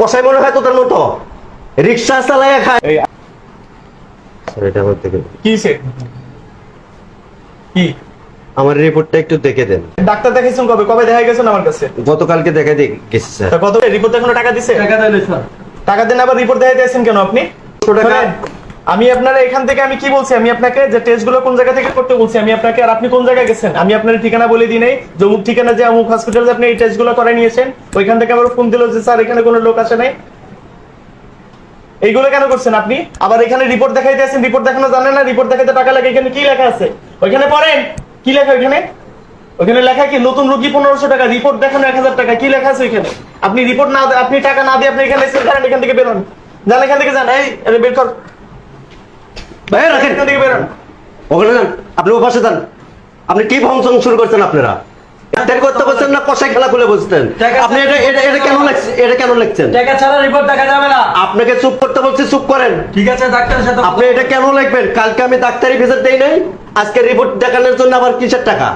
কষাই মনে হয় তোদের মতো? রিক্সা চালায় খায়। এটা কি সে? কি? আমার রিপোর্টটা একটু দেখে দেন। ডাক্তার দেখাইছেন কবে? কবে দেখা গেছেন আমার কাছে? গতকালকে দেখে দিয়ে গেছি স্যার। কত? রিপোর্ট এখনও টাকা দিছে? টাকা দেন আবার রিপোর্ট দেখাইতে আছেন কেন আপনি? টাকা। আমি আপনারা এখান থেকে আমি কি বলছি? আমি আপনাকে যে টেস্টগুলো কোন জায়গা থেকে করতে বলছি, আমি আপনাকে আর আপনি কোন জায়গায় গেছেন? আমি আপনার ঠিকানা বলে দিই নাই, যে অমুক ঠিকানা যে অমুক হসপিটালে আপনি এই টেস্টগুলো করে নিয়েছেন, ওইখান থেকে আবার ফোন দিল যে, স্যার, এখানে কোনো লোক আসে নাই। এইগুলো কেন করছেন আপনি? আবার এখানে রিপোর্ট দেখাইতে আছেন রিপোর্ট দেখানো জানেন না রিপোর্ট দেখাতে টাকা লাগে, এখানে কি লেখা আছে? ওইখানে পড়েন, কি লেখা ওইখানে? ওখানে লেখা কি, নতুন রোগী পনেরোশো টাকা রিপোর্ট দেখানো এক হাজার টাকা, কি লেখা আছে ওইখানে? আপনি রিপোর্ট না আপনি টাকা না দিয়ে আপনি এখানে এসে এখান থেকে বেরোন যান, এখান থেকে যান, এই বের কর। রাখেন। ওখানে যান আপনি ও পাশে যান। আপনি কি ফাংশন শুরু করছেন আপনারা? করতে বলছেন না কষাই খেলা খুলে বসছেন টাকা- আপনি এটা এটা এটা কেন লাগছে এটা কেন লিখছেন টাকা ছাড়া রিপোর্ট দেখা যাবে না। আপনাকে চুপ করতে বলছি চুপ করেন। ঠিক আছে ডাক্তারের সাথে আপনি এটা কেন লিখবেন কালকে আমি ডাক্তারি ভিজিট দেই নাই আজকে রিপোর্ট দেখানোর জন্য আবার কিসের টাকা?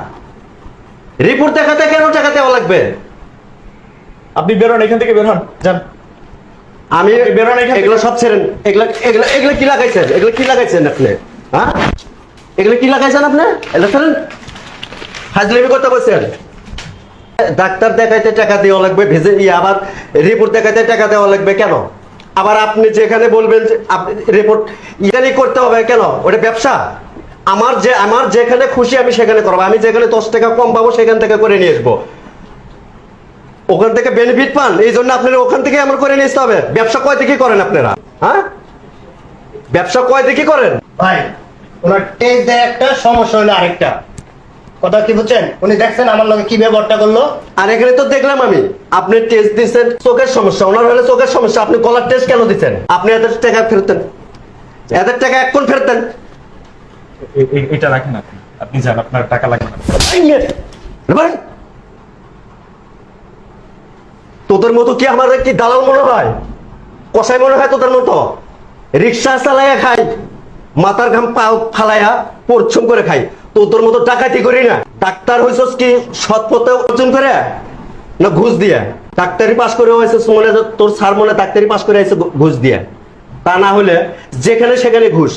রিপোর্ট দেখাতে কেন টাকা দেওয়া লাগবে? আপনি বেরোন এখান থেকে বেরোন যান। আমি এগুলো সব ছেড়েন এগুলো এগুলো এগুলো কি লাগাইছেন? এগুলো কি লাগাইছেন আপনি? হ্যাঁ? এগুলো কি লাগাইছেন আপনি? এগুলো ছেড়েন হাজলেমি করতে বলছেন। ডাক্তার দেখাইতে টাকা দেওয়া লাগবে ভেজে আবার রিপোর্ট দেখাইতে টাকা দেওয়া লাগবে কেন? আবার আপনি যেখানে বলবেন যে আপনি রিপোর্ট এখানে করতে হবে কেন? ওটা ব্যবসা। আমার যে আমার যেখানে খুশি আমি সেখানে করব। আমি যেখানে দশ টাকা কম পাবো সেখান থেকে করে নিয়ে আসব। ওখান থেকে বেনিফিট পান এই জন্য আপনারা ওখান থেকে আমার করে নিতে হবে। ব্যবসা কয় দিকে করেন আপনারা? হ্যাঁ? ব্যবসা কয় দিকে করেন? ভাই ওনার টেস্ট দেয় একটা সমস্যা হলো আরেকটা। কথা কি বুঝছেন? উনি দেখছেন আমার লগে কি ব্যবহারটা করল? আর এখানে তো দেখলাম আমি আপনি টেস্ট দিচ্ছেন চোখের সমস্যা। ওনার হলে চোখের সমস্যা আপনি গলার টেস্ট কেন দিচ্ছেন? আপনি এদের টাকা ফেরতেন। এদের টাকা এখন ফেরতেন। এটা রাখেন আপনি। আপনি যান আপনার টাকা লাগবে না। তোদের মতো কি আমার কি দালাল মনে হয়? কষাই মনে হয় তোদের মতো? রিক্সা চালাইয়া খাই, মাথার ঘাম পাও ফালাইয়া পরিশ্রম করে খাই। তোদের মতো ডাকাতি করি না। ডাক্তার হইছস কি সৎ পথে অর্জন করে? না ঘুষ দিয়ে? ডাক্তারি পাস করে হয়েছিস মনে তোর স্যার মনে ডাক্তারি পাস করে হয়েছে ঘুষ দিয়ে। তা না হলে যেখানে সেখানে ঘুষ।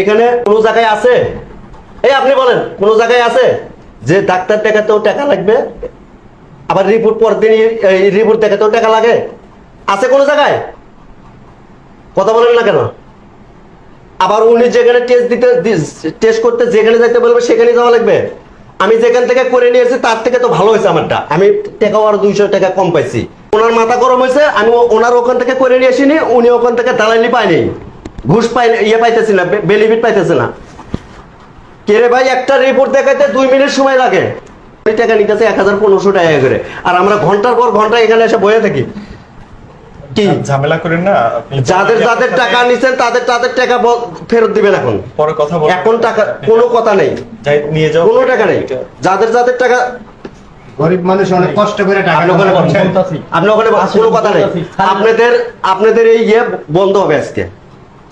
এখানে কোনো জায়গায় আছে? এই আপনি বলেন, কোনো জায়গায় আছে? যে ডাক্তার দেখাতেও টাকা লাগবে আবার রিপোর্ট পরদিন রিপোর্ট দেখাতেও টাকা লাগে? আছে কোনো জায়গায়? কথা বলেন না কেন? আবার উনি যেখানে টেস্ট দিতে টেস্ট করতে যেখানে যাইতে বলবে, সেখানে যাওয়া লাগবে। আমি যেখান থেকে করে নিয়ে এসেছি তার থেকে তো ভালো হয়েছে আমারটা। আমি টাকাও আরও দুইশো টাকা কম পাইছি। ওনার মাথা গরম হয়েছে, আমি ওনার ওখান থেকে করে নিয়ে আসিনি, উনি ওখান থেকে দালালি পায়নি। ঘুষ পাই ইয়ে পাইতেছি না বেনিফিট পাইতেছে না। কে রে ভাই, একটা রিপোর্ট দেখাইতে দুই মিনিট সময় লাগে। টাকা নিতেছে এক হাজার পনেরোশো টাকা করে। আর আমরা ঘণ্টার পর ঘণ্টা এখানে এসে বয়ে থাকি। কি? ঝামেলা করেন না যাদের যাদের টাকা নিচ্ছেন তাদের তাদের টাকা ফেরত দিবেন এখন। পরে কথা বল এখন টাকা কোনো কথা নেই। নিয়ে যাও। কোনো টাকা নেই। যাদের যাদের টাকা গরিব মানুষ অনেক কষ্ট করে টাকা ওখানে। আপনি ওখানে কোনো কথা নেই। আপনাদের আপনাদের এই ইয়ে বন্ধ হবে আজকে।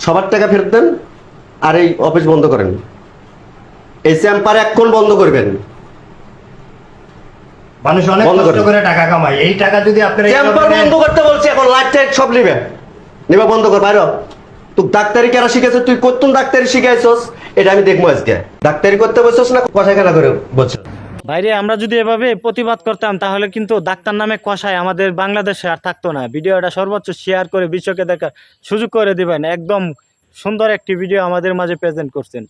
সবার টাকা ফেরত দেন আর এই অফিস বন্ধ করেন। এই চেম্বার এখন বন্ধ করবেন। মানুষ অনেক কষ্ট করে টাকা কামায়। এই টাকা যদি আপনারা চেম্বার বন্ধ করতে বলছি এখন লাইট টাইট সব নিবে। নিবে বন্ধ কর বাইরে তুই ডাক্তারি কেন শিখেছিস তুই কতক্ষণ ডাক্তারি শিখাইছস? এটা আমি দেখব আজকে। ডাক্তারি করতে বসছস না কথা খেলা করে বলছিস বাইরে আমরা যদি এভাবে প্রতিবাদ করতাম তাহলে কিন্তু ডাক্তার নামে কষায় আমাদের বাংলাদেশে আর থাকতো না। ভিডিওটা সর্বোচ্চ শেয়ার করে বিশ্বকে দেখার সুযোগ করে দিবেন। একদম সুন্দর একটি ভিডিও আমাদের মাঝে প্রেজেন্ট করছেন।